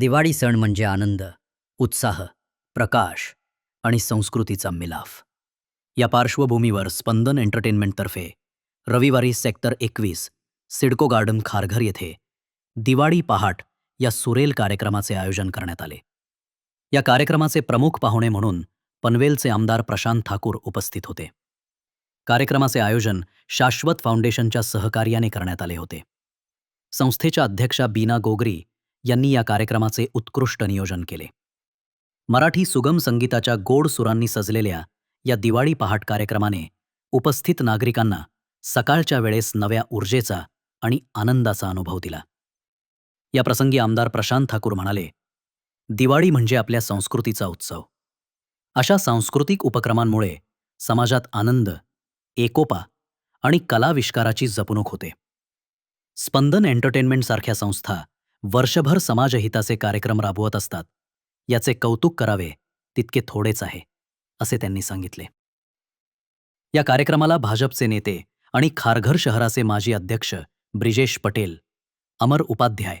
दिवाळी सण म्हणजे आनंद उत्साह प्रकाश आणि संस्कृतीचा मिलाफ. या पार्श्वभूमीवर स्पंदन एंटरटेनमेंटतर्फे रविवारी सेक्टर एकवीस सिडको गार्डन खारघर येथे दिवाळी पहाट या सुरेल कार्यक्रमाचे आयोजन करण्यात आले. या कार्यक्रमाचे प्रमुख पाहुणे म्हणून पनवेलचे आमदार प्रशांत ठाकूर उपस्थित होते. कार्यक्रमाचे आयोजन शाश्वत फाउंडेशनच्या सहकार्याने करण्यात आले होते. संस्थेच्या अध्यक्षा बीना गोगरी यांनी या कार्यक्रमाचे उत्कृष्ट नियोजन केले. मराठी सुगम संगीताच्या गोड सुरांनी सजलेल्या या दिवाळी पहाट कार्यक्रमाने उपस्थित नागरिकांना सकाळच्या वेळेस नव्या ऊर्जेचा आणि आनंदाचा अनुभव दिला. या प्रसंगी आमदार प्रशांत ठाकूर म्हणाले दिवाळी म्हणजे आपल्या संस्कृतीचा उत्सव. अशा सांस्कृतिक उपक्रमांमुळे समाजात आनंद एकोपा आणि कलाविष्काराची जपणूक होते. स्पंदन एंटरटेनमेंट सारख्या संस्था वर्षभर समाजहिताचे कार्यक्रम राबवत असतात. याचे कौतुक करावे तितके थोडेच आहे असे त्यांनी सांगितले. या कार्यक्रमाला भाजपचे नेते आणि खारघर शहराचे माजी अध्यक्ष ब्रिजेश पटेल अमर उपाध्याय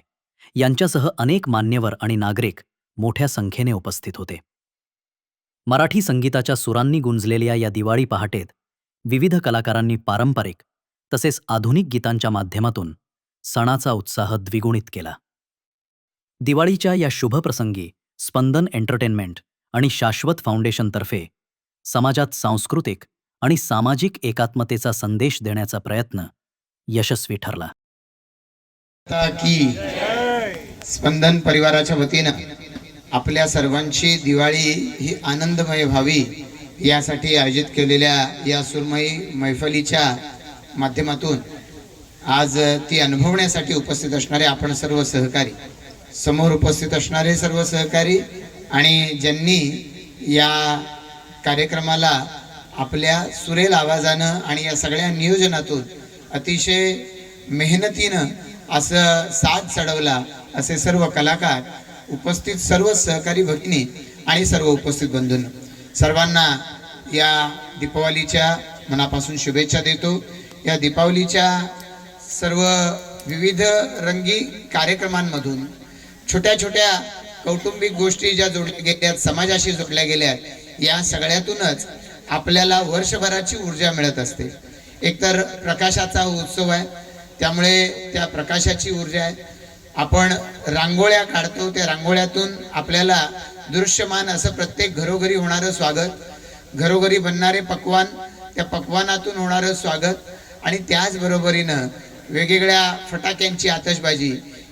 यांच्यासह अनेक मान्यवर आणि नागरिक मोठ्या संख्येने उपस्थित होते. मराठी संगीताच्या सुरांनी गुंजलेल्या या दिवाळी पहाटेत विविध कलाकारांनी पारंपरिक तसेच आधुनिक गीतांच्या माध्यमातून सणाचा उत्साह द्विगुणित केला. दिवाळीच्या या शुभप्रसंगी स्पंदन एंटरटेनमेंट आणि शाश्वत फाउंडेशनतर्फे समाजात सांस्कृतिक आणि सामाजिक एकात्मतेचा संदेश देण्याचा प्रयत्न यशस्वी ठरला. की स्पंदन परिवाराच्या वतीनं आपल्या सर्वांची दिवाळी ही आनंदमय व्हावी यासाठी आयोजित केलेल्या या सुरमयी मैफलीच्या माध्यमातून आज ती अनुभवण्यासाठी उपस्थित असणारे आपण सर्व सहकारी समोर उपस्थित असणारे सर्व सहकारी आणि ज्यांनी या कार्यक्रमाला आपल्या सुरेल आवाजानं आणि या सगळ्या नियोजनातून अतिशय मेहनतीनं असं साथ चढवला असे सर्व कलाकार उपस्थित सर्व सहकारी भगिनी आणि सर्व उपस्थित बंधूंना सर्वांना या दीपावलीच्या मनापासून शुभेच्छा देतो. या दीपावलीच्या सर्व विविध रंगी कार्यक्रमांमधून छोट्या छोट्या कौटुंबिक गोष्टी ज्या जोडल्या गेल्या समाजाशी जोडल्या गेल्या या सगळ्यातूनच आपल्याला वर्षभराची ऊर्जा मिळत असते. एकतर प्रकाशाचा उत्सव आहे त्यामुळे त्या प्रकाशाची ऊर्जा आहे. आपण रांगोळ्या काढतो त्या रांगोळ्यातून आपल्याला दृश्यमान असं प्रत्येक घरोघरी होणारं स्वागत घरोघरी बनणारे पक्वान त्या पक्वानातून होणारं स्वागत आणि त्याचबरोबरीनं वेगवेगळ्या फटाक्यांची आतषबाजी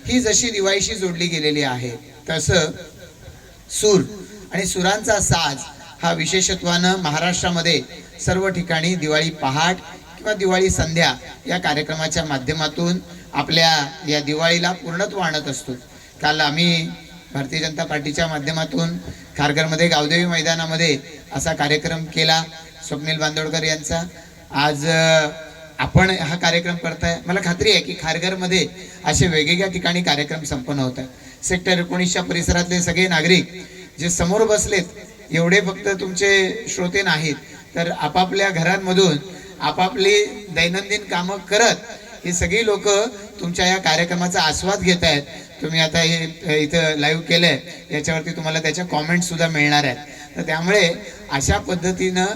ही जशी दिवाळीशी जोडली गेलेली आहे तसं सूर आणि सुरांचा साज हा विशेषत्वानं महाराष्ट्रामध्ये सर्व ठिकाणी दिवाळी पहाट किंवा दिवाळी संध्या या कार्यक्रमाच्या माध्यमातून आपल्या या दिवाळीला पूर्णत्व आणत असतो. काल आम्ही भारतीय जनता पार्टीच्या माध्यमातून खारघरमध्ये गावदेवी मैदानामध्ये असा कार्यक्रम केला स्वप्नील बांदोडकर यांचा. आज आपण हा कार्यक्रम करताय. मला खात्री आहे की खारघरमध्ये असे वेगवेगळ्या ठिकाणी कार्यक्रम संपन्न होत आहे सेक्टर एकोणीसच्या परिसरातले सगळे नागरिक जे समोर बसलेत एवढे फक्त तुमचे श्रोते नाहीत. तर आपापल्या घरांमधून आपापली दैनंदिन कामं करत ही सगळी लोक तुमच्या या कार्यक्रमाचा आस्वाद घेत आहेत. तुम्ही आता हे इथं लाईव्ह केलंय. याच्यावरती तुम्हाला त्याच्या कॉमेंट सुद्धा मिळणार आहेत. तर त्यामुळे अशा पद्धतीनं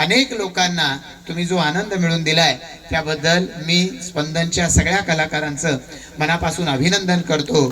अनेक लोकांना तुम्ही जो आनंद मिळवून दिलाय त्याबद्दल मी स्पंदनच्या सगळ्या कलाकारांचं मनापासून अभिनंदन करतो.